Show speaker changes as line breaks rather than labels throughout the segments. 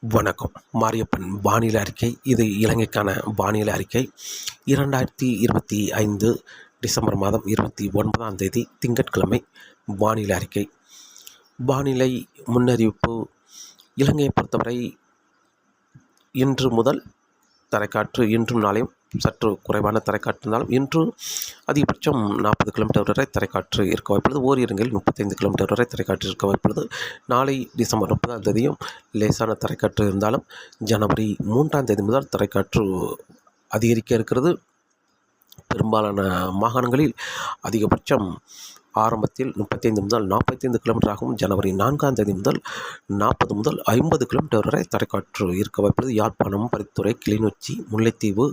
வணக்கம். மாரியப்பன் வானிலை அறிக்கை. இது இலங்கைக்கான வானிலை அறிக்கை. இரண்டாயிரத்தி இருபத்தி ஐந்து டிசம்பர் மாதம் இருபத்தி ஒன்பதாம் தேதி திங்கட்கிழமை வானிலை அறிக்கை. வானிலை முன்னறிவிப்பு. இலங்கையை பொறுத்தவரை இன்று முதல் தரைக்காற்று இன்றும் நாளையும் சற்று குறைவான தரைக்காற்று இருந்தாலும் இன்று அதிகபட்சம் நாற்பது கிலோமீட்டர் வரை தரைக்காற்று இருக்க வாய்ப்புள்ளது. ஓரிடங்களில் முப்பத்தைந்து கிலோமீட்டர் வரை தரைக்காற்று இருக்க வாய்ப்புள்ளது. நாளை டிசம்பர் முப்பதாம் தேதியும் லேசான தரைக்காற்று இருந்தாலும் ஜனவரி மூன்றாம் தேதி முதல் தரைக்காற்று அதிகரிக்க இருக்கிறது. பெரும்பாலான மாகாணங்களில் அதிகபட்சம் ஆரம்பத்தில் முப்பத்தைந்து முதல் நாற்பத்தைந்து கிலோமீட்டர் ஆகும் ஜனவரி நான்காம் தேதி முதல் நாற்பது முதல் ஐம்பது கிலோமீட்டர் வரை தரைக்காற்று இருக்க வாய்ப்புள்ளது யாழ்ப்பாணம் பரித்துறை கிளிநொச்சி முல்லைத்தீவு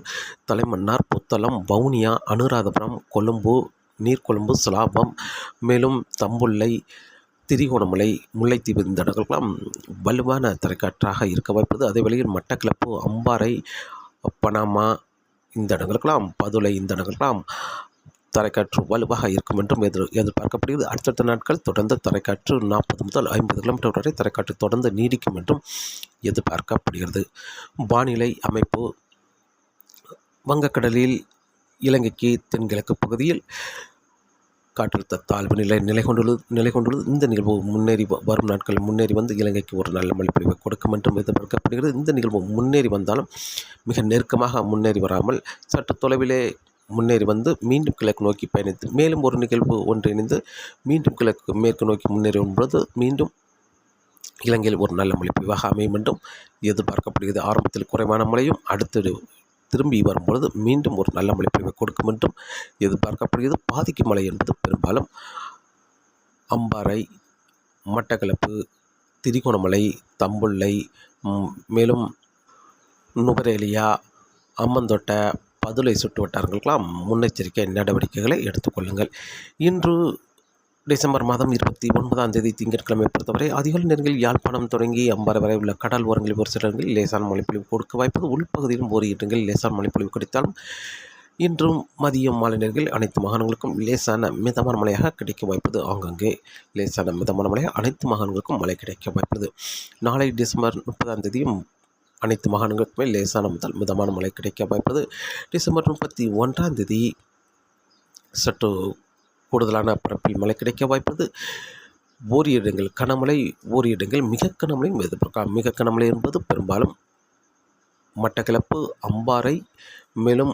தலைமன்னார் புத்தளம் வவுனியா அனுராதபுரம் கொழும்பு நீர்கொழும்பு சிலாபம் மேலும் தம்புள்ளை திரிகோணமலை முல்லைத்தீவு இந்த இடங்களுக்கெல்லாம் வலுவான தரைக்காற்றாக இருக்க வாய்ப்புள்ளது அதே வேளையில் மட்டக்கிளப்பு அம்பாறை பனாமா இந்த இடங்களுக்கெல்லாம் பதுளை இந்த இடங்களுக்கெல்லாம் தரைக்காற்று வலுவாக இருக்கும் என்றும் எதிர் எதிர்பார்க்கப்படுகிறது. அடுத்தடுத்த நாட்கள் தொடர்ந்து தரைக்காற்று நாற்பது முதல் ஐம்பது கிலோமீட்டர் வரை தரைக்காற்று தொடர்ந்து நீடிக்கும் என்றும் எதிர்பார்க்கப்படுகிறது. வானிலை அமைப்பு வங்கக்கடலில் இலங்கைக்கு தென்கிழக்கு பகுதியில் காற்றழுத்த தாழ்வு நிலை நிலை கொண்டுள்ளது நிலை கொண்டுள்ளது. இந்த நிகழ்வு முன்னேறி வரும் நாட்கள் முன்னேறி வந்து இலங்கைக்கு ஒரு நல்ல மழைப்பொழிவை கொடுக்கும் என்றும் எதிர்பார்க்கப்படுகிறது. இந்த நிகழ்வு முன்னேறி வந்தாலும் மிக நெருக்கமாக முன்னேறி வராமல் சற்று தொலைவிலே முன்னேறி வந்து மீண்டும் கிழக்கு நோக்கி பயணித்து மேலும் ஒரு நிகழ்வு ஒன்றிணைந்து மீண்டும் கிழக்கு மேற்கு நோக்கி முன்னேறி பொழுது மீண்டும் இலங்கையில் ஒரு நல்ல மழைப்பொழிவாக அமையும் என்றும் எதிர்பார்க்கப்படுகிறது. ஆரம்பத்தில் குறைவான மழையும் அடுத்து திரும்பி வரும்பொழுது மீண்டும் ஒரு நல்ல மழைப்பொழிவை கொடுக்கும் என்றும் எதிர்பார்க்கப்படுகிறது. பாதிக்கும் மழை என்பது பெரும்பாலும் அம்பாறை மட்டக்களப்பு திரிகோணமலை தம்புள்ளை மேலும் நுபரேலியா அம்மந்தோட்டை பதுளை சுட்டு வட்டாரங்களுக்கெல்லாம் முன்னெச்சரிக்கை நடவடிக்கைகளை எடுத்துக்கொள்ளுங்கள். இன்று டிசம்பர் மாதம் இருபத்தி ஒன்பதாம் தேதி திங்கட்கிழமை பொறுத்தவரை அதிகாலை நேரங்களில் யாழ்ப்பாணம் தொடங்கி அம்பாறை வரை உள்ள கடல் ஓரங்களில் ஒரு சில இடங்களில் லேசான மழைப்பொழிவு கொடுக்க வாய்ப்பது உள்பகுதியிலும் ஒரு இடங்களில் லேசான மழைப்பொழிவு கிடைத்தாலும் இன்றும் மதியம் மாலை நேரங்களில் அனைத்து மாகாணங்களுக்கும் லேசான மிதமான மழையாக கிடைக்க வாய்ப்பது ஆங்கங்கே. லேசான மிதமான மழையாக அனைத்து மாகாணங்களுக்கும் மழை கிடைக்க வாய்ப்பது நாளை டிசம்பர் முப்பதாம் தேதியும் அனைத்து மாகாணங்களுக்குமே லேசான முதல் மிதமான மழை கிடைக்க வாய்ப்பது டிசம்பர் முப்பத்தி ஒன்றாம் தேதி சற்று கூடுதலான பரப்பில் மழை கிடைக்க வாய்ப்பது ஓரி இடங்கள் கனமழை ஓரி இடங்கள் மிக கனமழையும் எதிர்பார்க்கலாம் மிக கனமழை என்பது பெரும்பாலும் மட்டக்கிளப்பு அம்பாறை மேலும்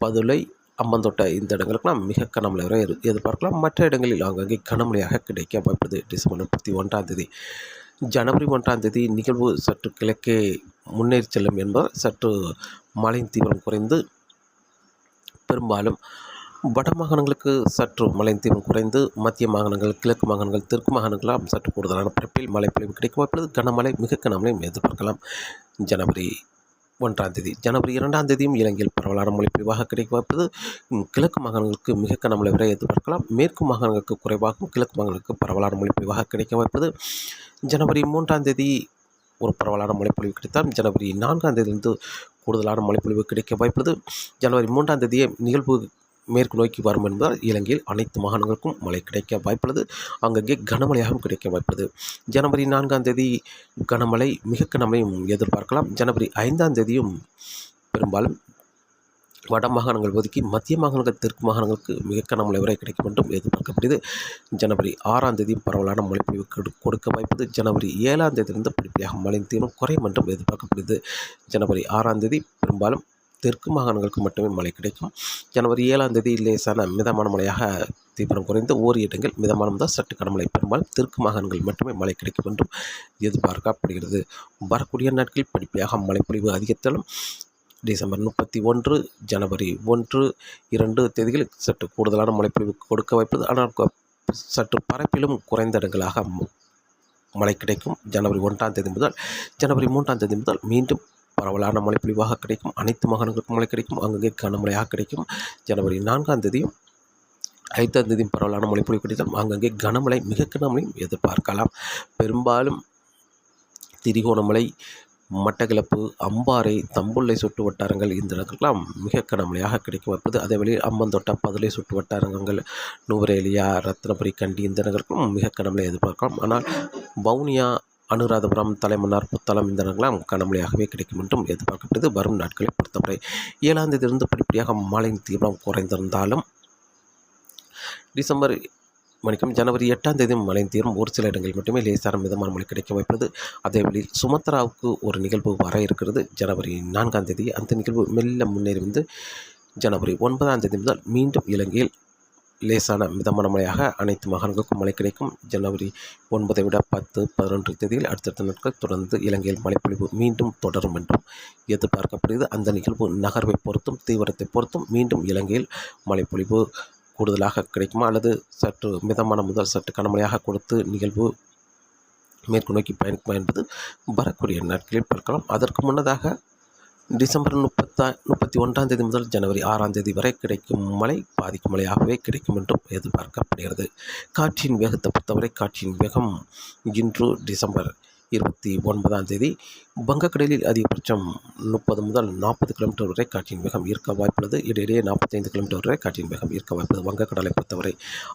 பதுளை அம்பந்தோட்டை இந்த இடங்களுக்கெல்லாம் மிக கனமழை வரை எதிர்பார்க்கலாம். மற்ற இடங்களில் அங்கங்கே கனமழையாக கிடைக்க வாய்ப்பது டிசம்பர் முப்பத்தி ஒன்றாம் தேதி. ஜனவரி ஒன்றாம் தேதி நிகழ்வு சற்று கிழக்கே முன்னேறி செல்லும் என்பதால் சற்று மழையின் தீவிரம் குறைந்து பெரும்பாலும் வட மாகாணங்களுக்கு சற்று மழையின் தீவிரம் குறைந்து மத்திய மாகாணங்கள் கிழக்கு மாகாணங்கள் தெற்கு மாகாணங்களாம் சற்று கூடுதலான பரப்பில் மழை பொழிவு கிடைக்க வாய்ப்புள்ளது கனமழை மிக கனமழையும் எதிர்பார்க்கலாம். ஜனவரி ஒன்றாம் தேதி ஜனவரி இரண்டாம் தேதியும் இலங்கையில் பரவலான மழை பொழிவாக கிடைக்க வாய்ப்பது கிழக்கு மாகாணங்களுக்கு மிக கனமழை வரை எதிர்பார்க்கலாம். மேற்கு மாகாணங்களுக்கு குறைவாகவும் கிழக்கு மாகாணங்களுக்கு பரவலான மழை பொழிவாக கிடைக்க வாய்ப்பது ஜனவரி மூன்றாம் தேதி ஒரு பரவலான மழைப்பொழிவு கிடைத்தால் ஜனவரி நான்காம் தேதியிலிருந்து கூடுதலான மழைப்பொழிவு கிடைக்க வாய்ப்புள்ளது. ஜனவரி மூன்றாம் தேதியே நிகழ்வு மேற்கு நோக்கி வரும் என்பதால் இலங்கையில் அனைத்து மாகாணங்களுக்கும் மழை கிடைக்க வாய்ப்புள்ளது. அங்கங்கே கனமழையாகவும் கிடைக்க வாய்ப்புள்ளது. ஜனவரி நான்காம் தேதி கனமழை மிக கனமழையும் எதிர்பார்க்கலாம். ஜனவரி ஐந்தாம் தேதியும் பெரும்பாலும் வட மாகாணங்கள் ஒதுக்கி மத்திய மாகாணங்கள் தெற்கு மாகாணங்களுக்கு மிக கனமழை வரை கிடைக்கும் என்றும் எதிர்பார்க்கப்படுது ஜனவரி ஆறாம் தேதியும் பரவலான மழைப்பொழிவு கொடு- கொடுக்க வாய்ப்பது ஜனவரி ஏழாம் தேதியிலிருந்து படிப்படியாக மழையின் தீவிரம் குறையும் என்றும் எதிர்பார்க்கப்படுது ஜனவரி ஆறாம் தேதி பெரும்பாலும் தெற்கு மாகாணங்களுக்கு மட்டுமே மழை கிடைக்கும். ஜனவரி ஏழாம் தேதி லேசான மிதமான மழையாக தீவிரம் குறைந்து ஓரி இடங்கள் மிதமான தான் சற்று கனமழை பெரும்பாலும் தெற்கு மாகாணங்கள் மட்டுமே மழை கிடைக்கும் என்றும் எதிர்பார்க்கப்படுகிறது. வரக்கூடிய நாட்களில் படிப்படியாக மழைப்பொழிவு அதிகரித்தாலும் டிசம்பர் முப்பத்தி ஒன்று ஜனவரி ஒன்று இரண்டு தேதிகளில் சற்று கூடுதலான மழைப்பொழிவு கொடுக்க வைப்பது ஆனால் சற்று பரப்பிலும் குறைந்த இடங்களாக மழை கிடைக்கும். ஜனவரி ஒன்றாம் தேதி முதல் ஜனவரி மூன்றாம் தேதி முதல் மீண்டும் பரவலான மழைப்பொழிவாக கிடைக்கும். அனைத்து மாகாணங்களுக்கும் மழை கிடைக்கும். அங்கங்கே கனமழையாக கிடைக்கும். ஜனவரி நான்காம் தேதியும் ஐந்தாம் தேதியும் பரவலான மழைப்பொழிவு கிடைத்தாலும் அங்கங்கே கனமழை மிக கனமழையும் எதிர்பார்க்கலாம். பெரும்பாலும் திரிகோணமலை மட்டக்களப்பு அம்பாறை தம்புள்ளை சுட்டு வட்டாரங்கள் இந்த இடங்கள்லாம் மிக கனமழையாக கிடைக்க வைப்பது. அதே வழியில் அம்மந்தோட்டை பதுளை சுட்டு வட்டாரங்கள் நுவரேலியா ரத்னபுரி கண்டி இந்த இடங்களுக்கும் மிக கனமழை எதிர்பார்க்கலாம். ஆனால் வவுனியா அனுராதபுரம் தலைமன்னார் புத்தளம் இந்த இடங்களாம் கனமழையாகவே கிடைக்கும் என்றும் எதிர்பார்க்கப்பட்டது வரும் நாட்களை பொறுத்தவரை ஏழாம் தேதியிலிருந்து படிப்படியாக மழையின் தீவிரம் குறைந்திருந்தாலும் டிசம்பர் மணிக்கும் ஜனவரி எட்டாம் தேதி மழை தீரும் ஒரு சில இடங்களில் மட்டுமே லேசான மிதமான மழை கிடைக்க வாய்ப்புள்ளது. அதேவேளையில் சுமத்ராவுக்கு ஒரு நிகழ்வு வர இருக்கிறது. ஜனவரி நான்காம் தேதி அந்த நிகழ்வு மெல்ல முன்னேறி வந்து ஜனவரி ஒன்பதாம் தேதி முதல் மீண்டும் இலங்கையில் லேசான மிதமான மழையாக அனைத்து மாகாணங்களுக்கும் மழை கிடைக்கும். ஜனவரி ஒன்பதை விட பத்து பதினொன்று தேதியில் அடுத்தடுத்த நாட்கள் தொடர்ந்து இலங்கையில் மழைப்பொழிவு மீண்டும் தொடரும் என்றும் எதிர்பார்க்கப்படுகிறது. அந்த நிகழ்வு நகர்வை பொறுத்தும் தீவிரத்தை பொறுத்தும் மீண்டும் இலங்கையில் மழைப்பொழிவு கூடுதலாக கிடைக்குமா? அல்லது சற்று மிதமான முதல் சற்று கனமழையாக கொடுத்து நிகழ்வு மேற்கு நோக்கி பயணிக்குமா என்பது வரக்கூடிய நாட்களில் பார்க்கலாம். அதற்கு முன்னதாக டிசம்பர் முப்பத்தா முப்பத்தி ஒன்றாம் தேதி முதல் ஜனவரி ஆறாம் தேதி வரை கிடைக்கும் மழை பாதிக்கும் மழையாகவே கிடைக்கும் என்றும் எதிர்பார்க்கப்படுகிறது. காற்றின் வேகத்தை பொறுத்தவரை காற்றின் வேகம் இன்று டிசம்பர் இருபத்தி ஒன்பதாம் தேதி வங்கக்கடலில் அதிகபட்சம் முப்பது முதல் நாற்பது கிலோமீட்டர் வரை காற்றின் வேகம் இருக்க வாய்ப்புள்ளது. இடையிடையே நாற்பத்தைந்து கிலோமீட்டர் வரை காற்றின் வேகம் இருக்க வாய்ப்புள்ளது. வங்கக்கடலை பொறுத்தவரை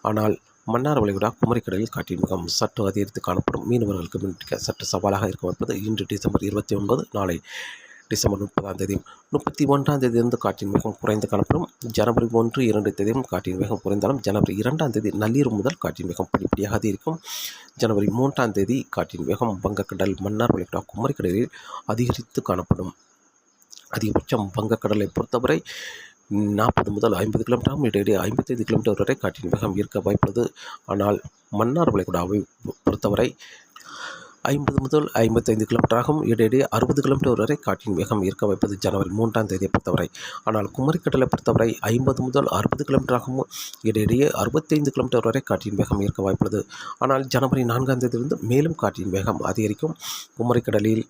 ஆனால் மன்னார் வளைகுடா குமரிக்கடலில் காற்றின் மிகவும் சற்று அதிகரித்து காணப்படும். மீனவர்களுக்கு மீட்க சற்று சவாலாக இருக்க வாய்ப்பது இன்று டிசம்பர் இருபத்தி ஒன்பது நாளை டிசம்பர் முப்பதாம் தேதி முப்பத்தி ஒன்றாம் தேதியிலிருந்து காற்றின் வேகம் குறைந்து காணப்படும். ஜனவரி ஒன்று இரண்டு தேதியும் காற்றின் வேகம் குறைந்தாலும் ஜனவரி இரண்டாம் தேதி நள்ளிரவு முதல் காற்றின் வேகம் படிப்படியாக அதிகரிக்கும் ஜனவரி மூன்றாம் தேதி காற்றின் வேகம் வங்கக்கடல் மன்னார் வளைகுடா குமரிக்கடலில் அதிகரித்து காணப்படும். அதிகபட்சம் வங்கக்கடலை பொறுத்தவரை நாற்பது முதல் ஐம்பது கிலோமீட்டர் இடையிடையே ஐம்பத்தைந்து கிலோமீட்டர் வரை காற்றின் வேகம் ஈர்க்க வாய்ப்புள்ளது. ஆனால் மன்னார் வளைகுடாவை பொறுத்தவரை ஐம்பது முதல் ஐம்பத்தைந்து கிலோமீட்டர் ஆகும் இடையிடையே அறுபது கிலோமீட்டர் வரை காற்றின் வேகம் இருக்க வைப்பது ஜனவரி மூன்றாம் தேதியை பொறுத்தவரை. ஆனால் குமரிக்கடலை பொறுத்தவரை ஐம்பது முதல் அறுபது கிலோமீட்டர் ஆகும் இடையிடையே அறுபத்தைந்து கிலோமீட்டர் வரை காற்றின் வேகம் இருக்க வாய்ப்புள்ளது. ஆனால் ஜனவரி நான்காம் தேதியிலிருந்து மேலும் காற்றின் வேகம் அதிகரிக்கும். குமரிக்கடலில்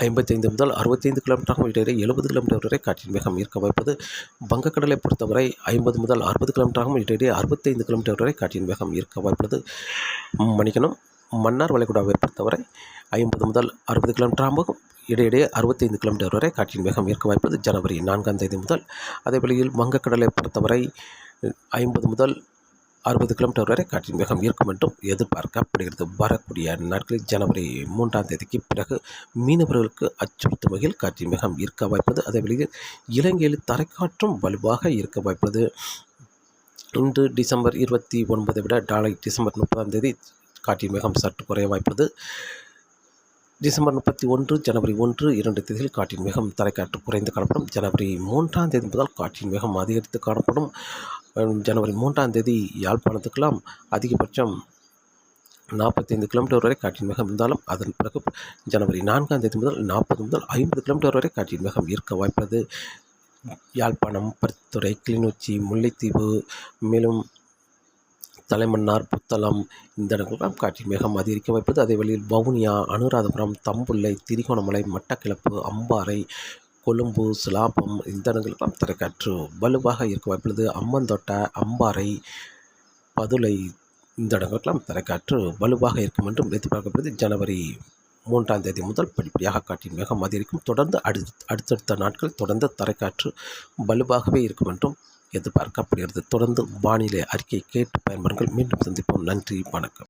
ஐம்பத்தைந்து முதல் அறுபத்தைந்து கிலோமீட்டராகவும் இடையே எழுபது கிலோமீட்டர் வரை காற்றின் வேகம் இருக்க வைப்பது வங்கக்கடலை பொறுத்தவரை ஐம்பது முதல் அறுபது கிலோமீட்டராகவும் இடையே அறுபத்தைந்து கிலோமீட்டர் வரை காற்றின் வேகம் இருக்க வாய்ப்புள்ளது மணிக்கணும் மன்னார் வளைகுடாவை பொறுத்தவரை ஐம்பது முதல் அறுபது கிலோமீட்டராகவும் இடையிடையே அறுபத்தைந்து கிலோமீட்டர் வரை காற்றின் வேகம் இருக்க வாய்ப்பது. ஜனவரி நான்காம் தேதி முதல் அதே வேளையில் வங்கக்கடலை பொறுத்தவரை ஐம்பது முதல் அறுபது கிலோமீட்டர் வரை காற்றின் வேகம் இருக்கும் என்றும் எதிர்பார்க்கப்படுகிறது. வரக்கூடிய நாட்களில் ஜனவரி மூன்றாம் தேதிக்கு பிறகு மீனவர்களுக்கு அச்சுறுத்தும் வகையில் காற்றின் வேகம் இருக்க வாய்ப்பது அதே வேளையில் இலங்கையில் தரைக்காற்றும் வலுவாக இருக்க வாய்ப்பது இன்று டிசம்பர் இருபத்தி ஒன்பதை விட நாளை டிசம்பர் முப்பதாம் தேதி காற்றின் வேகம் சற்று குறைய வாய்ப்பது டிசம்பர் முப்பத்தி ஒன்று ஜனவரி ஒன்று இரண்டு தேதியில் காற்றின் வேகம் தரைக்காற்று குறைந்து காணப்படும். ஜனவரி மூன்றாம் தேதி முதல் காற்றின் வேகம் அதிகரித்து காணப்படும். ஜனவரி மூன்றாம் தேதி யாழ்ப்பாணத்துக்கெல்லாம் அதிகபட்சம் நாற்பத்தைந்து கிலோமீட்டர் வரை காற்றின் வேகம் இருந்தாலும் அதன் பிறகு ஜனவரி நான்காம் தேதி முதல் நாற்பது முதல் ஐம்பது கிலோமீட்டர் வரை காற்றின் வேகம் இருக்க வாய்ப்பது யாழ்ப்பாணம் பருத்துறை கிளிநொச்சி முல்லைத்தீவு மேலும் தலைமன்னார் புத்தளம் இந்த இடங்களெல்லாம் காற்றின் வேகம் அதிகரிக்க வைப்பது அதே வழியில் வவுனியா அனுராதபுரம் தம்புள்ளை திரிகோணமலை மட்டக்கிளப்பு அம்பாறை கொழும்பு சிலாபம் இந்த இடங்களுக்கெல்லாம் தரைக்காற்று வலுவாக இருக்க வாய்ப்புள்ளது அம்மந்தோட்டை அம்பாறை பதுளை இந்த இடங்களுக்கெல்லாம் தரைக்காற்று வலுவாக இருக்கும் என்றும் எதிர்பார்க்கப்படுது ஜனவரி மூன்றாம் தேதி முதல் படிப்படியாக காற்றின் வேகம் அதிகரிக்கும். தொடர்ந்து அடுத் அடுத்தடுத்த நாட்கள் தொடர்ந்து தரைக்காற்று வலுவாகவே இருக்கும் என்றும் எதிர்பார்க்கப்படுகிறது. தொடர்ந்து வானிலை அறிக்கை கேட்டு பயன்படுங்கள் மீண்டும் சந்திப்போம். நன்றி வணக்கம்.